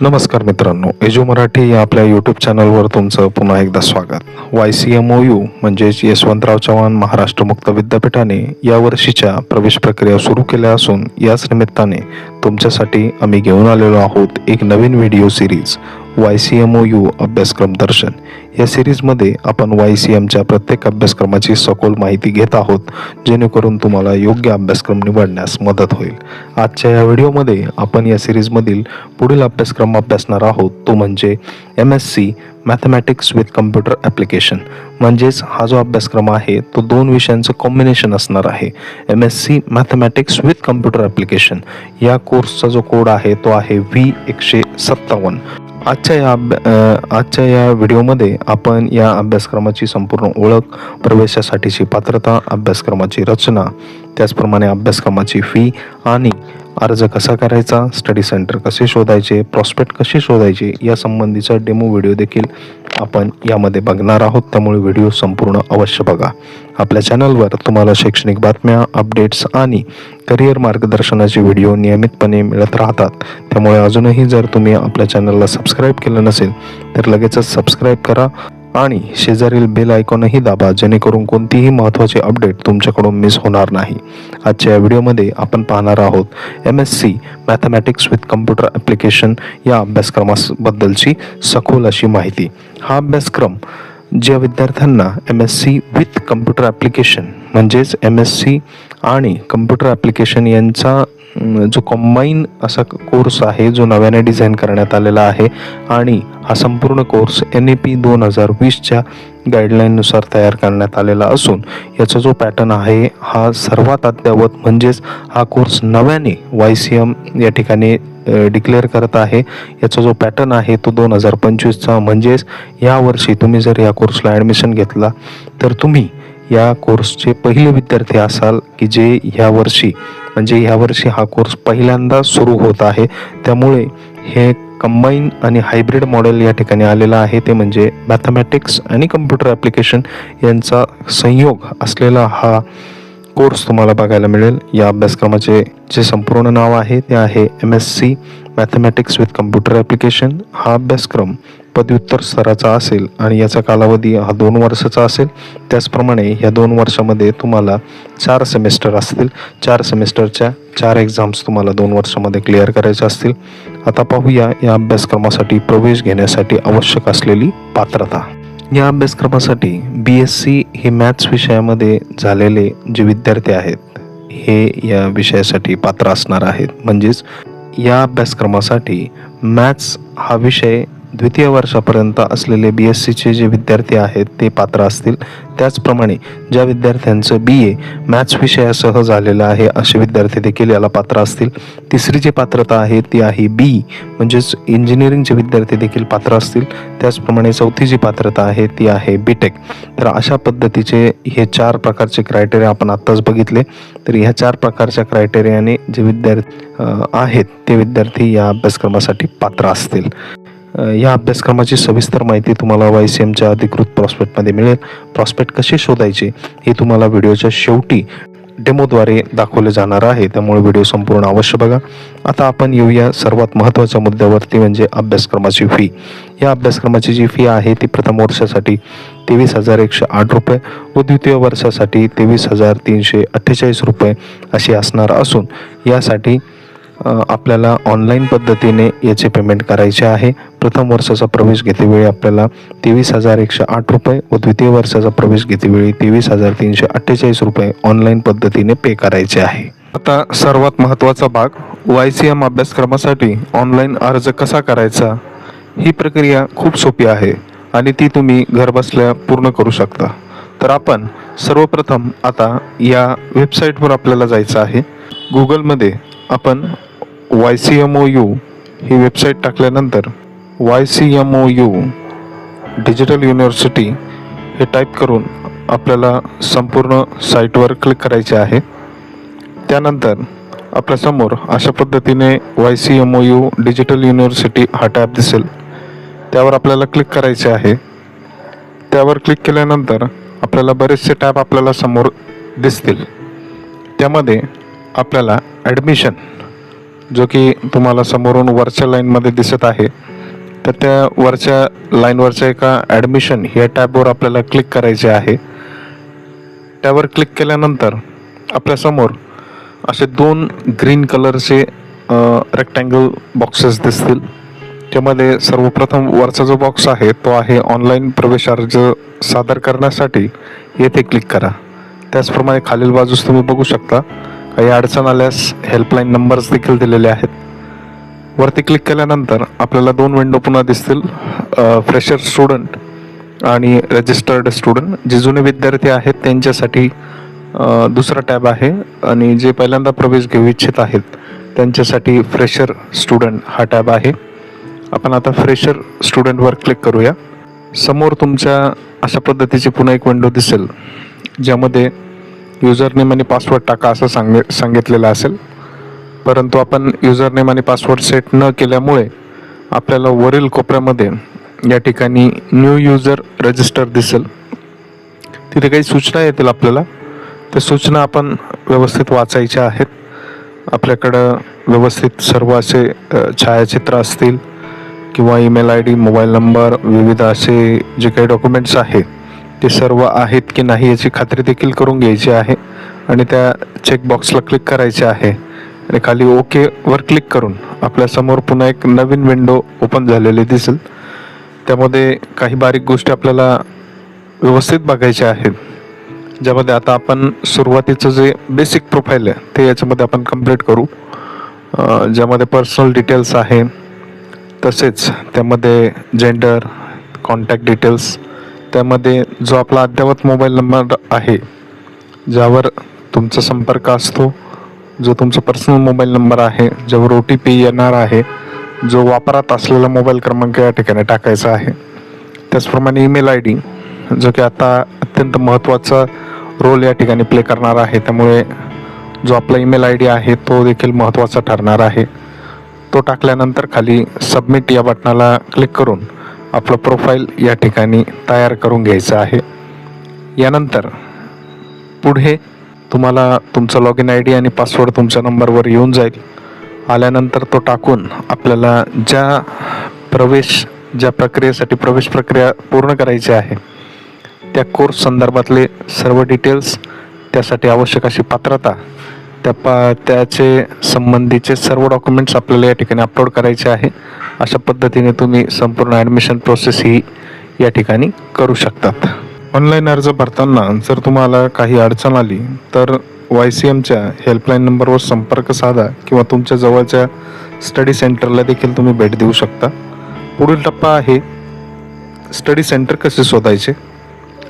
नमस्कार मित्रांनो एजो मराठी या आपल्या यूट्यूब चॅनलवर तुमचं पुन्हा एकदा स्वागत. Y C M O U म्हणजेच यशवंतराव चव्हाण महाराष्ट्र मुक्त विद्यापीठाने या वर्षीच्या प्रवेश प्रक्रिया सुरू केल्या असून याच निमित्ताने तुमच्यासाठी आम्ही घेऊन आलेलो आहोत एक नवीन video series Y C M O U अभ्यासक्रम दर्शन. या सिरीजमध्ये आपण वाय सी एमच्या प्रत्येक अभ्यासक्रमाची सखोल माहिती घेत आहोत जेणेकरून तुम्हाला योग्य अभ्यासक्रम निवडण्यास मदत होईल. आजच्या या व्हिडिओमध्ये आपण या सिरीजमधील पुढील अभ्यासक्रम अभ्यासणार आहोत तो म्हणजे M S C mathematics with computer application म्हणजेच हा जो अभ्यासक्रम आहे तो दोन विषयांचं कॉम्बिनेशन असणार आहे. M S C mathematics with computer application या कोर्सचा जो कोड आहे तो आहे व्ही एकशे सत्तावन्न. आजच्या या अभ्या आजच्या या व्हिडिओमध्ये आपण या अभ्यासक्रमाची संपूर्ण ओळख प्रवेशासाठीची पात्रता अभ्यासक्रमाची रचना त्याचप्रमाणे अभ्यासक्रमाची फी आणि अर्ज कसा करायचा स्टडी सेंटर कसे शोधायचे प्रॉस्पेक्ट कसे शोधायचे या संबंधीचा डेमो व्हिडिओ देखील आपण यामध्ये बघणार आहोत. त्यामुळे व्हिडिओ संपूर्ण अवश्य बघा. आपल्या चॅनलवर तुम्हाला शैक्षणिक बातम्या अपडेट्स आणि करिअर मार्गदर्शनाचे व्हिडिओ नियमितपणे मिळत राहतात. त्यामुळे अजूनही जर तुम्ही आपल्या चॅनलला सबस्क्राईब केलं नसेल तर लगेचच सबस्क्राईब करा. आणि शेजारील बेल आयकॉनही दाबा जेणेकरून कोणतीही महत्त्वाची अपडेट तुमच्याकडून मिस होणार नाही. आजच्या या व्हिडिओमध्ये आपण पाहणार आहोत M S C mathematics with computer application या अभ्यासक्रमाबद्दलची सखोल अशी माहिती. हा अभ्यासक्रम ज्या विद्यार्थ्यांना M S C with computer application म्हणजेच एम एस सी आणि कम्प्युटर ॲप्लिकेशन यांचा जो कंबाईन असा कोर्स आहे जो नव्याने डिझाईन करण्यात आलेला आहे आणि हा संपूर्ण कोर्स एन ए पी दोन हजार वीसच्या गाईडलाईननुसार तयार करण्यात आलेला असून याचा जो पॅटर्न आहे हा सर्वात अद्ययावत म्हणजेच हा कोर्स नव्याने वाय सी एम या ठिकाणी डिक्लेअर करत आहे. याचा जो पॅटर्न आहे तो दोन हजार पंचवीसचा म्हणजेच यावर्षी तुम्ही जर या कोर्सला ॲडमिशन घेतला तर तुम्ही या कोर्सचे पहिले विद्यार्थी असाल की जे ह्या वर्षी म्हणजे ह्यावर्षी हा कोर्स पहिल्यांदा सुरू होत आहे. त्यामुळे हे कंबाईन आणि हायब्रिड मॉडेल या ठिकाणी आलेलं आहे. ते म्हणजे मॅथमॅटिक्स आणि कम्प्युटर ॲप्लिकेशन यांचा संयोग असलेला हा कोर्स तुम्हाला बघायला मिळेल. या अभ्यासक्रमाचे जे संपूर्ण नाव आहे ते आहे M S C mathematics with computer application हा अभ्यासक्रम पदव्युत्तर स्तराचा असेल आणि याचा कालावधी हा दोन वर्षाचा असेल. त्याचप्रमाणे ह्या दोन वर्षामध्ये तुम्हाला चार सेमिस्टर असतील. चार सेमिस्टरच्या चार एक्झाम्स तुम्हाला दोन वर्षामध्ये क्लिअर करायच्या असतील. आता पाहूया या अभ्यासक्रमासाठी प्रवेश घेण्यासाठी आवश्यक असलेली पात्रता. या अभ्यासक्रमासाठी बी एस सी हे मॅथ्स विषयामध्ये झालेले जे विद्यार्थी आहेत हे या विषयासाठी पात्र असणार आहेत. म्हणजेच या अभ्यासक्रमासाठी मॅथ्स हा विषय द्वितीय वर्षापर्यंत असलेले बी एस सीचे जे विद्यार्थी आहेत ते पात्र असतील. त्याचप्रमाणे ज्या विद्यार्थ्यांचं बी ए मॅथ्स विषयासह झालेलं आहे असे विद्यार्थी देखील याला पात्र असतील. तिसरी जी पात्रता आहे ती आहे बी म्हणजेच इंजिनिअरिंगचे विद्यार्थी देखील पात्र असतील. त्याचप्रमाणे चौथी जी पात्रता आहे ती आहे बी टेक तर अशा पद्धतीचे हे चार प्रकारचे क्रायटेरिया आपण आत्ताच बघितले. तर ह्या चार प्रकारच्या क्रायटेरियाने जे विद्यार्थी आहेत ते विद्यार्थी या अभ्यासक्रमासाठी पात्र असतील. या अभ्यासक्रमाची सविस्तर माहिती तुम्हाला वाय सी एमच्या अधिकृत प्रॉस्पेक्टमध्ये मिळेल. प्रॉस्पेक्ट कसे शोधायचे हे तुम्हाला व्हिडिओच्या शेवटी डेमोद्वारे दाखवले जाणार आहे. त्यामुळे व्हिडिओ संपूर्ण अवश्य बघा. आता आपण येऊया सर्वात महत्त्वाच्या मुद्द्यावरती म्हणजे अभ्यासक्रमाची फी या अभ्यासक्रमाची जी फी आहे ती प्रथम वर्षासाठी तेवीस हजार एकशे आठ रुपये. व द्वितीय वर्षासाठी तेवीस हजार तीनशे अठ्ठेचाळीस रुपये अशी असणार असून यासाठी आपल्याला ऑनलाईन पद्धतीने याचे पेमेंट करायचे आहे. प्रथम वर्षाचा प्रवेश घेतेवेळी आपल्याला तेवीस हजार एकशे आठ रुपये व द्वितीय वर्षाचा प्रवेश घेतेवेळी तेवीस हजार तीनशे अठ्ठेचाळीस रुपये ऑनलाईन पद्धतीने पे करायचे आहे. आता सर्वात महत्त्वाचा भाग वाय सी एम अभ्यासक्रमासाठी ऑनलाईन अर्ज कसा करायचा? ही प्रक्रिया खूप सोपी आहे आणि ती तुम्ही घरबसल्या पूर्ण करू शकता. तर आपण सर्वप्रथम आता या वेबसाईटवर आपल्याला जायचं आहे. गुगलमध्ये आपण Y C M O U ही वेबसाईट टाकल्यानंतर Y C M O U digital university हे टाईप करून आपल्याला संपूर्ण साईटवर क्लिक करायचे आहे. त्यानंतर आपल्यासमोर अशा पद्धतीने Y C M O U digital university हा टॅब दिसेल. त्यावर आपल्याला क्लिक करायचे आहे. त्यावर क्लिक केल्यानंतर आपल्याला बरेचसे टॅब आपल्याला समोर दिसतील. त्यामध्ये आपल्याला ॲडमिशन जो की तुम्हाला समोरून वरच्या लाईनमध्ये दिसत आहे तर त्या वरच्या लाईनवरच्या एका ॲडमिशन या टॅबवर आपल्याला क्लिक करायचे आहे. त्यावर क्लिक केल्यानंतर आपल्यासमोर असे दोन ग्रीन कलरचे रेक्टँगल बॉक्सेस दिसतील. त्यामध्ये सर्वप्रथम वरचा जो बॉक्स आहे तो आहे ऑनलाईन प्रवेश अर्ज सादर करण्यासाठी. येथे क्लिक करा. त्याचप्रमाणे खालील बाजूस तुम्ही बघू शकता. काही अडचण आल्यास हेल्पलाईन नंबर्स देखील दिलेले आहेत. वरती क्लिक केल्यानंतर आपल्याला दोन विंडो पुन्हा दिसतील. फ्रेशर स्टुडंट आणि रजिस्टर्ड स्टुडंट जे जुने विद्यार्थी आहेत त्यांच्यासाठी दुसरा टॅब आहे. आणि जे पहिल्यांदा प्रवेश घेऊ इच्छित आहेत त्यांच्यासाठी फ्रेशर स्टुडंट हा टॅब आहे. आपण आता फ्रेशर स्टुडंटवर क्लिक करूया. समोर तुमच्या अशा पद्धतीची पुन्हा एक विंडो दिसेल ज्यामध्ये युजर नेम आणि पासवर्ड टाका असं सांगे सांगितलेलं असेल. परंतु आपण युजर नेम आणि पासवर्ड सेट न केल्यामुळे आपल्याला वरील कोपऱ्यामध्ये या ठिकाणी न्यू युजर रजिस्टर दिसेल. तिथे काही सूचना येतील आपल्याला. त्या सूचना आपण व्यवस्थित वाचायच्या आहेत. आपल्याकडं व्यवस्थित सर्व असे छायाचित्र असतील किंवा email I D mobile number विविध असे जे काही डॉक्युमेंट्स आहेत ते सर्व आहेत की नाही याची खात्री देखील करून घ्यायची आहे आणि त्या चेकबॉक्सला क्लिक करायचे आहे. आणि खाली ओकेवर क्लिक करून आपल्यासमोर पुन्हा एक नवीन विंडो ओपन झालेली दिसेल. त्यामध्ये काही बारीक गोष्टी आपल्याला व्यवस्थित बघायच्या आहेत. ज्यामध्ये आता आपण सुरुवातीचं जे बेसिक प्रोफाईल आहे ते याच्यामध्ये आपण कंप्लीट करू. ज्यामध्ये पर्सनल डिटेल्स आहे तसेच त्यामध्ये जेंडर कॉन्टॅक्ट डिटेल्स त्यामध्ये जो आपला अद्ययावत मोबाईल नंबर आहे ज्यावर तुमचा संपर्क असतो जो तुमचा पर्सनल मोबाईल नंबर आहे ज्यावर ओ टी पी येणार आहे जो वापरात असलेला मोबाईल क्रमांक या ठिकाणी टाकायचा आहे. त्याचप्रमाणे ईमेल आय डी जो की आता अत्यंत महत्त्वाचा रोल या ठिकाणी प्ले करणार आहे. त्यामुळे जो आपला ईमेल आय डी आहे तो देखील महत्त्वाचा ठरणार आहे. तो टाकल्यानंतर खाली सबमिट या बटनाला क्लिक करून आपलं प्रोफाईल या ठिकाणी तयार करून घ्यायचं आहे. यानंतर पुढे तुम्हाला तुमचा लॉग इन आय डी आणि पासवर्ड तुमच्या नंबरवर येऊन जाईल. आल्यानंतर तो टाकून आपल्याला ज्या प्रवेश ज्या प्रक्रियेसाठी प्रवेश प्रक्रिया पूर्ण करायची आहे त्या कोर्स संदर्भातले सर्व डिटेल्स त्यासाठी आवश्यक अशी पात्रता त्या पा त्याचे संबंधीचे सर्व डॉक्युमेंट्स आपल्याला या ठिकाणी अपलोड करायचे आहे. अशा पद्धतीने तुम्ही संपूर्ण ॲडमिशन प्रोसेस ही या ठिकाणी करू शकतात. ऑनलाईन अर्ज भरताना जर तुम्हाला काही अडचण आली तर वाय सी एमच्या हेल्पलाईन नंबरवर संपर्क साधा किंवा तुमच्या जवळच्या स्टडी सेंटरला देखील तुम्ही भेट देऊ शकता. पुढील टप्पा आहे स्टडी सेंटर कसे शोधायचे?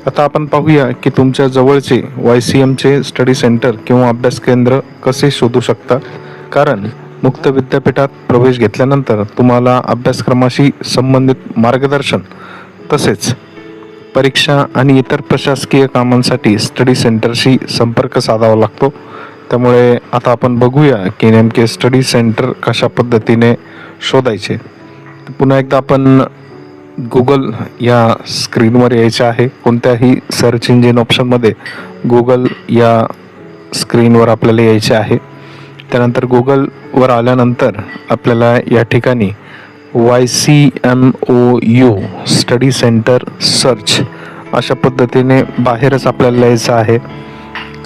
आता आपण पाहूया की तुमच्या जवळचे वाय सी एमचे स्टडी सेंटर किंवा अभ्यास केंद्र कसे शोधू शकता. कारण मुक्त विद्यापीठात प्रवेश घेतल्यानंतर तुम्हाला अभ्यासक्रमाशी संबंधित मार्गदर्शन तसेच परीक्षा आणि इतर प्रशासकीय कामांसाठी स्टडी सेंटरशी संपर्क साधावा लागतो. त्यामुळे आता आपण बघूया की नेमके स्टडी सेंटर कशा पद्धतीने शोधायचे. पुन्हा एकदा आपण गुगल या स्क्रीनवर यायचे आहे. कोणत्याही सर्च इंजिन ऑप्शनमध्ये गुगल या स्क्रीनवर आपल्याला यायचे आहे. त्यानंतर गुगलवर आल्यानंतर आपल्याला या ठिकाणी Y C M O U study centre search अशा पद्धतीने बाहेरच आपल्याला यायचं आहे.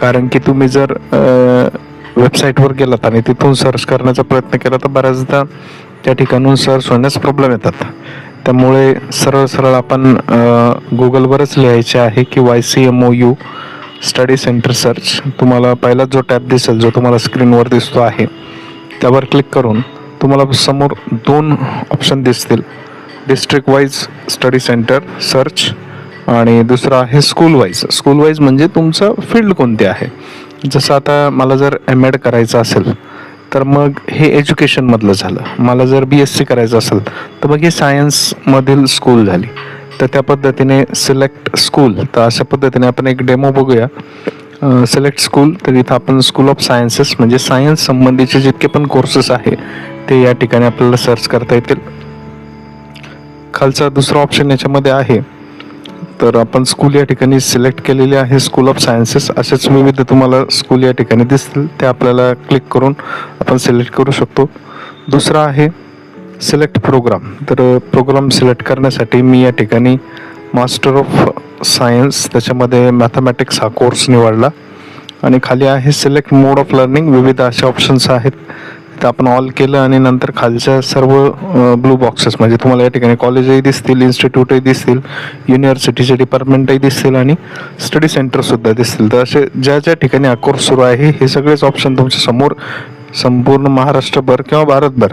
कारण की तुम्ही जर वेबसाईटवर गेलात आणि तिथून सर्च करण्याचा प्रयत्न केला तर बऱ्याचदा त्या ठिकाणून सर्च होण्यास प्रॉब्लेम येतात. त्यामुळे सरळ सरळ आपण गुगलवरच लिहायचे आहे की Y C M O U study centre search तुम्हाला पहिला जो टॅब दिसेल जो तुम्हाला स्क्रीनवर दिसतो आहे त्यावर क्लिक करून तुम्हाला समोर दोन ऑप्शन दिसतील. District wise study centre search आणि दुसरं आहे स्कूल वाईज स्कूल वाईज म्हणजे तुमचं फील्ड कोणते आहे? जसं आता मला जर एम एड करायचं असेल तर मग हे एज्युकेशनमधलं झालं. मला जर बी एस सी करायचं असेल तर मग हे सायन्समधील स्कूल झाली. तर त्या पद्धतीने सिलेक्ट स्कूल तर अशा पद्धतीने आपण एक डेमो बघूया. सिलेक्ट स्कूल तर इथं आपण स्कूल ऑफ सायन्सेस म्हणजे सायन्स संबंधीचे जितके पण कोर्सेस आहे ते या ठिकाणी आपल्याला सर्च करता येतील. खालचा दुसरा ऑप्शन याच्यामध्ये आहे. तर आपण स्कूल या ठिकाणी सिलेक्ट केलेले आहे स्कूल ऑफ सायन्सेस असेच विविध तुम्हाला स्कूल या ठिकाणी दिसतील ते आपल्याला क्लिक करून आपण सिलेक्ट करू शकतो. दुसरा आहे सिलेक्ट प्रोग्राम तर प्रोग्राम सिलेक्ट करण्यासाठी मी या ठिकाणी मास्टर ऑफ सायन्स त्याच्यामध्ये मॅथमॅटिक्स हा कोर्स निवडला. आणि खाली आहे सिलेक्ट मोड ऑफ लर्निंग विविध असे ऑप्शन्स आहेत. तर आपण ऑल केलं आणि नंतर खालच्या सर्व ब्लू बॉक्सेस म्हणजे तुम्हाला या ठिकाणी कॉलेजही दिसतील इन्स्टिट्यूटही दिसतील युनिव्हर्सिटीचे डिपार्टमेंटही दिसतील आणि स्टडी सेंटरसुद्धा दिसतील. तर असे ज्या ज्या ठिकाणी हा कोर्स सुरू आहे हे सगळेच ऑप्शन तुमच्यासमोर संपूर्ण महाराष्ट्रभर किंवा भारतभर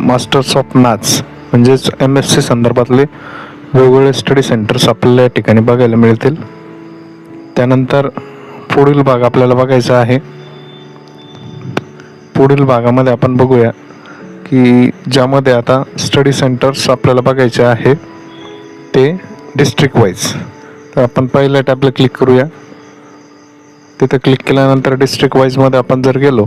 मास्टर्स ऑफ मॅथ्स म्हणजेच एम एस सी संदर्भातले वेगवेगळे स्टडी सेंटर्स आपल्याला या ठिकाणी बघायला मिळतील. त्यानंतर पुढील भाग आपल्याला बघायचा आहे. पुढील भागामध्ये आपण बघूया की ज्यामध्ये आता स्टडी सेंटर्स आपल्याला बघायचे आहे ते डिस्ट्रिक्ट वाईज तर आपण पहिल्या टॅबला क्लिक करूया. तिथं क्लिक केल्यानंतर डिस्ट्रिक्ट वाईजमध्ये आपण जर गेलो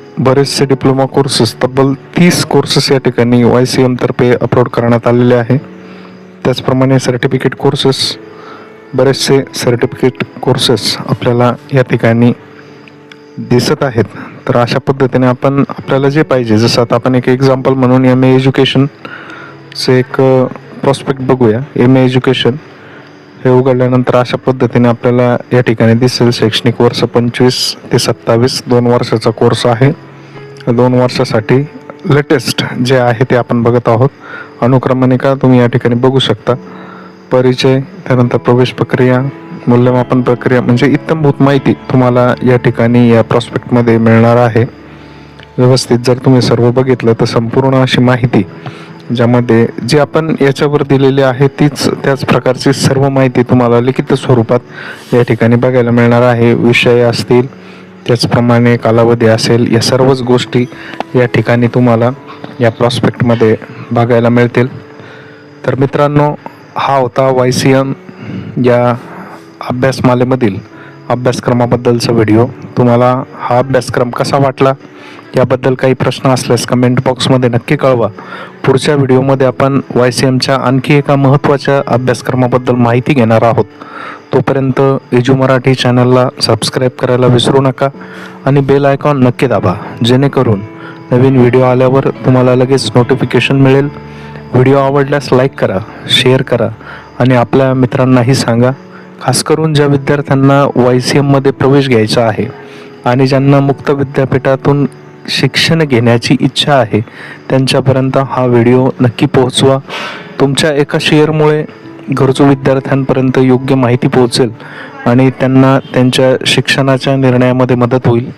बरेचसे डिप्लोमा कोर्सेस तब्बल तीस कोर्सेस या ठिकाणी वाय सी एमतर्फे अपलोड करण्यात आलेले आहे. त्याचप्रमाणे सर्टिफिकेट कोर्सेस बरेचसे सर्टिफिकेट कोर्सेस आपल्याला या ठिकाणी दिसत आहेत. तर अशा पद्धतीने आपण आपल्याला जे पाहिजे जसं आता आपण एक एक्झाम्पल म्हणून एम ए एज्युकेशनचे एक प्रॉस्पेक्ट बघूया. एम ए एज्युकेशन हे उघडल्यानंतर अशा पद्धतीने आपल्याला या ठिकाणी दिसेल. शैक्षणिक वर्ष पंचवीस ते सत्तावीस दोन वर्षाचा कोर्स आहे. दोन वर्षासाठी लेटेस्ट जे आहे ते आपण बघत आहोत. अनुक्रमणिका तुम्ही या ठिकाणी बघू शकता. परिचय त्यानंतर प्रवेश प्रक्रिया मूल्यमापन प्रक्रिया म्हणजे इत्तमभूत माहिती तुम्हाला या ठिकाणी या प्रॉस्पेक्टमध्ये मिळणार आहे. व्यवस्थित जर तुम्ही सर्व बघितलं तर संपूर्ण अशी माहिती ज्यामध्ये जी आपण याच्यावर दिलेली आहे तीच त्याच प्रकारची सर्व माहिती तुम्हाला लिखित स्वरूपात या ठिकाणी बघायला मिळणार आहे. विषय असतील त्याचप्रमाणे कालावधी असेल या सर्वच गोष्टी या ठिकाणी तुम्हाला या प्रॉस्पेक्टमध्ये बघायला मिळतील. तर मित्रांनो हा होता वाय सी एम या अभ्यासमालेमधील अभ्यासक्रमाबद्दलचा व्हिडिओ तुम्हाला हा अभ्यासक्रम कसा वाटला? याबद्दल काही प्रश्न असल्यास कमेंट बॉक्समध्ये नक्की कळवा. पुढच्या व्हिडिओमध्ये आपण वाय सी एमच्या आणखी एका महत्त्वाच्या अभ्यासक्रमाबद्दल माहिती घेणार आहोत. तोपर्यंत इजू मराठी चॅनलला सबस्क्राईब करायला विसरू नका आणि बेल आयकॉन नक्की दाबा जेणेकरून नवीन व्हिडिओ आल्यावर तुम्हाला लगेच नोटिफिकेशन मिळेल. व्हिडिओ आवडल्यास लाईक करा शेअर करा आणि आपल्या मित्रांनाही सांगा. खास करून ज्या विद्यार्थ्यांना वाय सी एममध्ये प्रवेश घ्यायचा आहे आणि ज्यांना मुक्त विद्यापीठातून शिक्षण घेण्याची इच्छा आहे त्यांच्यापर्यंत हा व्हिडिओ नक्की पोहोचवा. तुमच्या एका शेअरमुळे गरजू विद्यार्थ्यांपर्यंत योग्य माहिती पोहोचेल आणि त्यांना त्यांच्या शिक्षणाच्या निर्णयामध्ये मदत होईल.